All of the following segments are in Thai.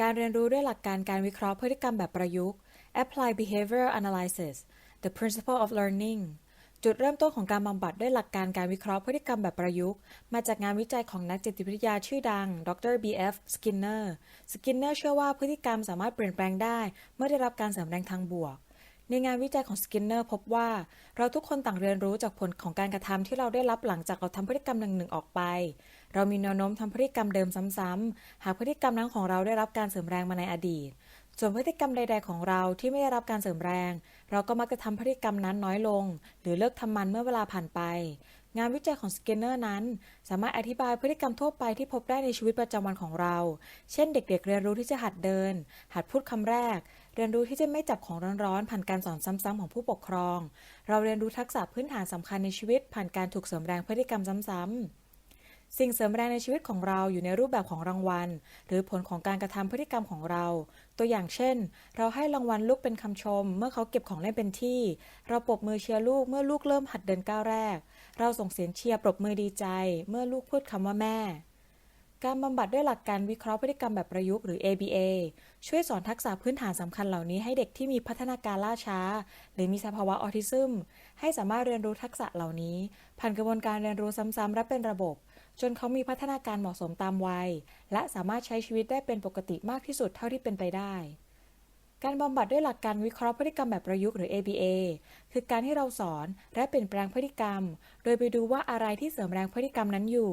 การเรียนรู้ด้วยหลักการการวิเคราะห์พฤติกรรมแบบประยุกต์ Apply Behavioral Analysis the Principle of Learning จุดเริ่มต้นของการบำบัดด้วยหลักการการวิเคราะห์พฤติกรรมแบบประยุกต์ มาจากงานวิจัยของนักจิตวิทยาชื่อดัง ดร B.F. Skinner Skinner เชื่อว่าพฤติกรรมสามารถเปลี่ยนแปลงได้เมื่อได้รับการเสริมแรงทางบวก ในงานวิจัยของ Skinner พบว่า เราทุกคนต่างเรียนรู้จากผลของการกระทำที่เราได้รับหลังจากเราทำพฤติกรรมหนึ่งๆออกไป เรามีแนวโน้มทำพฤติกรรมเดิมซ้ำๆหากพฤติกรรมนั้นของเราได้รับการเสริมแรงมาในอดีต ส่วนพฤติกรรมใด ๆ ของเราที่ไม่ได้รับการเสริมแรง เราก็มักจะทำพฤติกรรมนั้นน้อยลง หรือเลิกทำมันเมื่อเวลาผ่านไป งานวิจัยของสเกนเนอร์นั้น สามารถอธิบายพฤติกรรมทั่วไปที่พบได้ในชีวิตประจำวันของเรา เช่น เด็ก ๆ เรียนรู้ที่จะหัดเดิน หัดพูดคำแรกเรียนรู้ที่จะไม่จับของร้อนๆ ผ่านการสอนซ้ำๆของผู้ปกครอง เราเรียนรู้ทักษะพื้นฐานสำคัญในชีวิต ผ่านการถูกเสริมแรงพฤติกรรมซ้ำๆ สิ่งเสริมแรงในชีวิตของเราอยู่ในรูปแบบของรางวัล หรือผลของการกระทำพฤติกรรมของเรา ตัวอย่างเช่น เราให้รางวัลลูกเป็นคำชม เมื่อเขาเก็บของเล่นเป็นที่ เราปรบมือเชียร์ลูกเมื่อลูกเริ่มหัดเดินก้าวแรก เราส่งเสียงเชียร์ปรบมือดีใจ เมื่อลูกพูดคำว่าแม่ การบำบัดด้วยหลักการวิเคราะห์พฤติกรรมแบบประยุกต์หรือ ABA ช่วยสอนทักษะพื้นฐานสำคัญเหล่านี้ให้เด็กที่มีพัฒนาการล่าช้า หรือมีสภาวะออทิซึม ให้สามารถเรียนรู้ทักษะเหล่านี้ ผ่านกระบวนการเรียนรู้ซ้ำๆและเป็นระบบ จนเขามีพัฒนาการเหมาะสมตามวัย และสามารถใช้ชีวิตได้เป็นปกติมากที่สุดเท่าที่เป็นไปได้ การบำบัดด้วยหลักการวิเคราะห์พฤติกรรมแบบประยุกต์หรือ ABA คือการที่เราสอนและเปลี่ยนแปลงพฤติกรรม โดยไปดูว่าอะไรที่เสริมแรงพฤติกรรมนั้นอยู่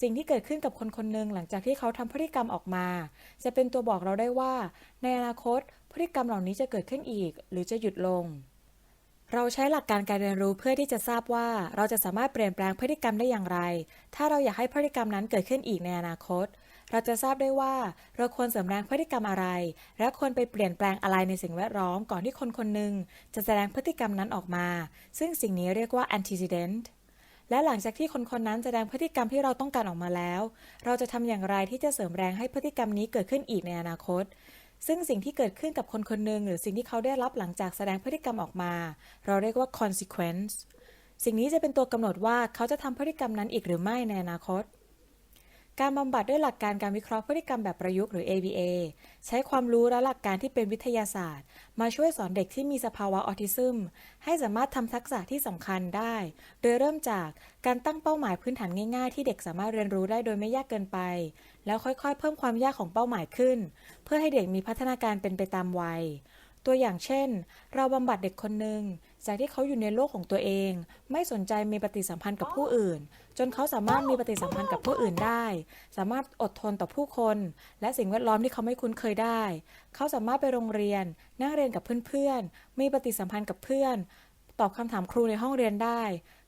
สิ่งที่เกิดขึ้นกับคนคนหนึ่งหลังจากที่เขาทำพฤติกรรมออกมา จะเป็นตัวบอกเราได้ว่า ในอนาคตพฤติกรรมเหล่านี้จะเกิดขึ้นอีก หรือจะหยุดลง เราใช้หลักการการเรียนรู้เพื่อที่จะทราบว่าเราจะสามารถเปลี่ยนแปลงพฤติกรรมได้อย่างไร ถ้าเราอยากให้พฤติกรรมนั้นเกิดขึ้นอีกในอนาคต เราจะทราบได้ว่าเราควรเสริมแรงพฤติกรรมอะไร และควรไปเปลี่ยนแปลงอะไรในสิ่งแวดล้อมก่อนที่คนคนหนึ่งจะแสดงพฤติกรรมนั้นออกมา ซึ่งสิ่งนี้เรียกว่า antecedent และหลังจากที่คนคนนั้นแสดงพฤติกรรมที่เราต้องการออกมาแล้ว เราจะทำอย่างไรที่จะเสริมแรงให้พฤติกรรมนี้เกิดขึ้นอีกในอนาคต ซึ่งสิ่งที่เกิดขึ้นกับคนคนหนึ่งหรือสิ่งที่เขาได้รับหลังจากแสดงพฤติกรรมออกมา เราเรียกว่า consequence สิ่งนี้จะเป็นตัวกำหนดว่าเขาจะทำพฤติกรรมนั้นอีกหรือไม่ในอนาคต การบำบัดด้วยหลักการการวิเคราะห์พฤติกรรมแบบประยุกต์หรือ ABA ใช้ความรู้และหลักการที่เป็นวิทยาศาสตร์ มาช่วยสอนเด็กที่มีสภาวะออทิซึม ให้สามารถทำทักษะที่สำคัญได้ โดยเริ่มจากการตั้งเป้าหมายพื้นฐานง่าย ๆ ที่เด็กสามารถเรียนรู้ได้โดยไม่ยากเกินไป แล้วค่อยๆ เพิ่มความยากของเป้าหมายขึ้น เพื่อให้เด็กมีพัฒนาการเป็นไปตามวัย ตัวอย่างเช่น เราบำบัดเด็กคนหนึ่งจากที่เขาอยู่ในโลกของตัวเอง ไม่สนใจมีปฏิสัมพันธ์กับผู้อื่น จนเขาสามารถมีปฏิสัมพันธ์กับผู้อื่นได้ สามารถอดทนต่อผู้คน และสิ่งแวดล้อมที่เขาไม่คุ้นเคยได้ เขาสามารถไปโรงเรียน นั่งเรียนกับเพื่อนๆ มีปฏิสัมพันธ์กับเพื่อน ตอบคำถามครูในห้องเรียนได้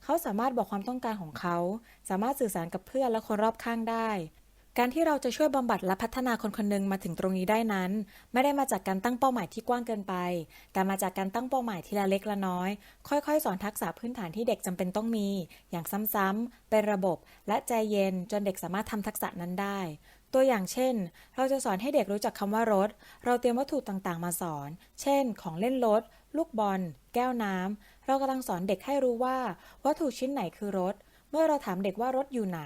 เขาสามารถบอกความต้องการของเขา สามารถสื่อสารกับเพื่อนและคนรอบข้างได้ การที่เราจะช่วยบำบัดและพัฒนาคนคนหนึ่งมาถึงตรงนี้ได้นั้น ไม่ได้มาจากการตั้งเป้าหมายที่กว้างเกินไป แต่มาจากการตั้งเป้าหมายทีละเล็กละน้อย ค่อยๆ สอนทักษะพื้นฐานที่เด็กจำเป็นต้องมี อย่างซ้ำๆเป็นระบบ และใจเย็นจนเด็กสามารถทำทักษะนั้นได้ ตัวอย่างเช่น เราจะสอนให้เด็กรู้จักคำว่ารถ เราเตรียมวัตถุต่างๆ มาสอน เช่น ของเล่นรถ ลูกบอล แก้วน้ำเรากำลังสอนเด็กให้รู้ว่า วัตถุชิ้นไหนคือรถ เมื่อเราถามเด็กว่ารถอยู่ไหน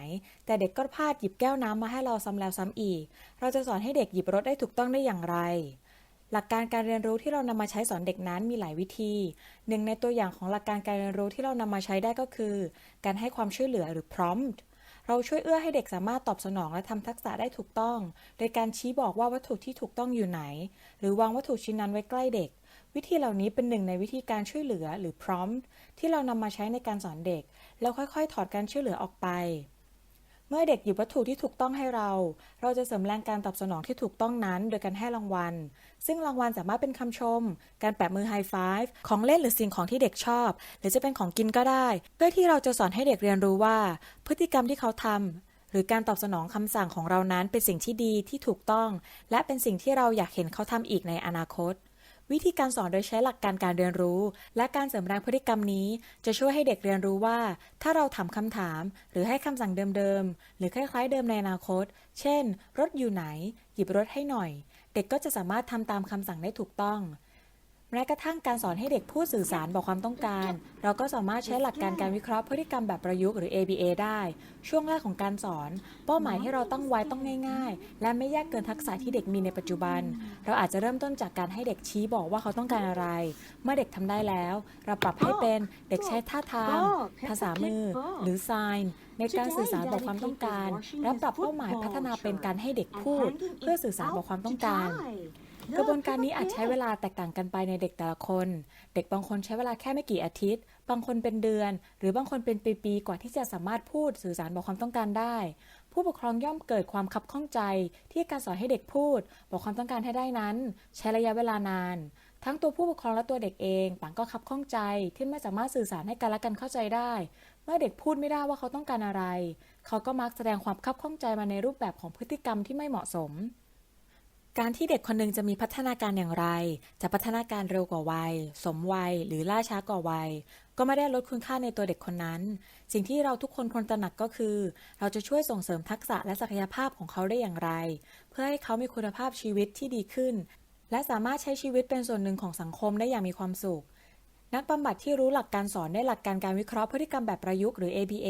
แต่เด็กก็พลาดหยิบแก้วน้ำมาให้เราซ้ำแล้วซ้ำอีก เราจะสอนให้เด็กหยิบรถได้ถูกต้องได้อย่างไร หลักการการเรียนรู้ที่เรานำมาใช้สอนเด็กนั้นมีหลายวิธีหนึ่งในตัวอย่างของหลักการการเรียนรู้ที่เรานำมาใช้ได้ก็คือ การให้ความช่วยเหลือหรือ prompt เราช่วยเอื้อให้เด็กสามารถตอบสนองและทำทักษะได้ถูกต้อง โดยการชี้บอกว่าวัตถุที่ถูกต้องอยู่ไหน หรือวางวัตถุชิ้นนั้นไว้ใกล้เด็ก วิธีเหล่านี้เป็นหนึ่งในวิธีการช่วยเหลือหรือ prompt ที่เรานำมาใช้ในการสอนเด็ก แล้วค่อยๆ ถอดการช่วยเหลือออกไป เมื่อเด็กหยิบวัตถุที่ถูกต้องให้เรา เราจะเสริมแรงการตอบสนองที่ถูกต้องนั้น โดยการให้รางวัล ซึ่งรางวัลสามารถเป็นคำชม การแปะมือไฮไฟฟ์ของเล่นหรือสิ่งของที่เด็กชอบ หรือจะเป็นของกินก็ได้ เพื่อที่เราจะสอนให้เด็กเรียนรู้ว่า พฤติกรรมที่เขาทำหรือการตอบสนองคำสั่งของเรานั้นเป็นสิ่งที่ดีที่ถูกต้อง และเป็นสิ่งที่เราอยากเห็นเขาทำอีกในอนาคต วิธีการสอนโดยใช้หลักการการเรียนรู้ และการเสริมแรงพฤติกรรมนี้ จะช่วยให้เด็กเรียนรู้ว่า ถ้าเราถามคำถาม หรือให้คำสั่งเดิมๆ หรือคล้ายๆเดิมในอนาคต เช่น รถอยู่ไหน หยิบรถให้หน่อย เด็กก็จะสามารถทำตามคำสั่งได้ถูกต้อง แม้กระทั่งการสอนให้เด็กพูดสื่อสารบอกความต้องการ เราก็สามารถใช้หลักการการวิเคราะห์พฤติกรรมแบบประยุกต์หรือ ABA ได้ ช่วงแรกของการสอน เป้าหมายที่เราตั้งไว้ต้องง่าย ๆ และไม่ยากเกินทักษะที่เด็กมีในปัจจุบัน เราอาจจะเริ่มต้นจากการให้เด็กชี้บอกว่าเขาต้องการอะไร เมื่อเด็กทำได้แล้ว เราปรับให้เป็นเด็กใช้ท่าทางภาษามือ หรือ sign ในการสื่อสารบอกความต้องการ และปรับเป้าหมายพัฒนาเป็นการให้เด็กพูด เพื่อสื่อสารบอกความต้องการ กระบวนการนี้อาจใช้เวลาแตกต่างกันไปในเด็กแต่ละคน เด็กบางคนใช้เวลาแค่ไม่กี่อาทิตย์ บางคนเป็นเดือน หรือบางคนเป็นปีๆ กว่าที่จะสามารถพูดสื่อสารบอกความต้องการได้ ผู้ปกครองย่อมเกิดความคับข้องใจ ที่การสอนให้เด็กพูด บอกความต้องการให้ได้นั้น ใช้ระยะเวลานาน ทั้งตัวผู้ปกครองและตัวเด็กเองต่างก็คับข้องใจที่ไม่สามารถสื่อสารให้กันและกันเข้าใจได้ เมื่อเด็กพูดไม่ได้ว่าเขาต้องการอะไร เขาก็มักแสดงความคับข้องใจมาในรูปแบบของพฤติกรรมที่ไม่เหมาะสม การที่เด็กคนหนึ่งจะมีพัฒนาการอย่างไร จะพัฒนาการเร็วกว่าวัย สมวัย หรือล่าช้ากว่าวัย ก็ไม่ได้ลดคุณค่าในตัวเด็กคนนั้น สิ่งที่เราทุกคนควรตระหนักก็คือ เราจะช่วยส่งเสริมทักษะและศักยภาพของเขาได้อย่างไร เพื่อให้เขามีคุณภาพชีวิตที่ดีขึ้น และสามารถใช้ชีวิตเป็นส่วนหนึ่งของสังคมได้อย่างมีความสุข นักบำบัดที่รู้หลักการสอนได้หลักการการวิเคราะห์พฤติกรรมแบบประยุกต์หรือ ABA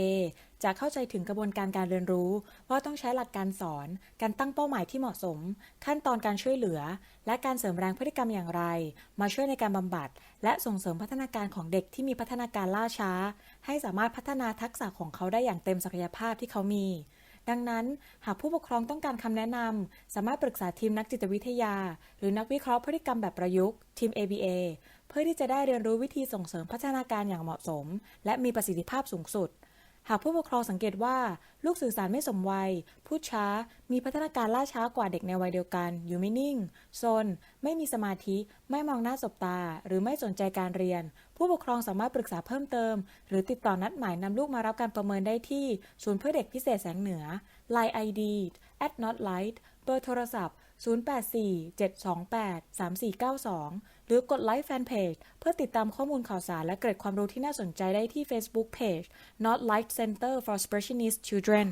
จะเข้าใจถึงกระบวนการการเรียนรู้ ว่าต้องใช้หลักการสอน การตั้งเป้าหมายที่เหมาะสม ขั้นตอนการช่วยเหลือ และการเสริมแรงพฤติกรรมอย่างไร มาช่วยในการบำบัด และส่งเสริมพัฒนาการของเด็กที่มีพัฒนาการล่าช้า ให้สามารถพัฒนาทักษะของเขาได้อย่างเต็มศักยภาพที่เขามี ดังนั้นหากผู้ปกครองต้องการคำแนะนำสามารถปรึกษาทีมนักจิตวิทยา หรือนักวิเคราะห์พฤติกรรมแบบประยุกต์ทีม ABA เพื่อที่จะได้เรียนรู้วิธีส่งเสริมพัฒนาการอย่างเหมาะสม และมีประสิทธิภาพสูงสุด หากผู้ปกครองสังเกตว่าลูกสื่อสารไม่สมวัย พูดช้า มีพัฒนาการล่าช้ากว่าเด็กในวัยเดียวกัน อยู่ไม่นิ่งซนไม่มีสมาธิ ไม่มองหน้าสบตา หรือไม่สนใจการเรียน ผู้ปกครองสามารถปรึกษาเพิ่มเติม หรือติดต่อนัดหมายนำลูกมารับการประเมินได้ที่ ศูนย์เพื่อเด็กพิเศษแสงเหนือ Line ID at not light เบอร์โทรศัพท์ 0847283492 หรือกดไลค์แฟนเพจเพื่อติดตามข้อมูลข่าวสารและเกร็ดความรู้ที่น่าสนใจได้ที่ Facebook Page Not Light Center for Special Needs Children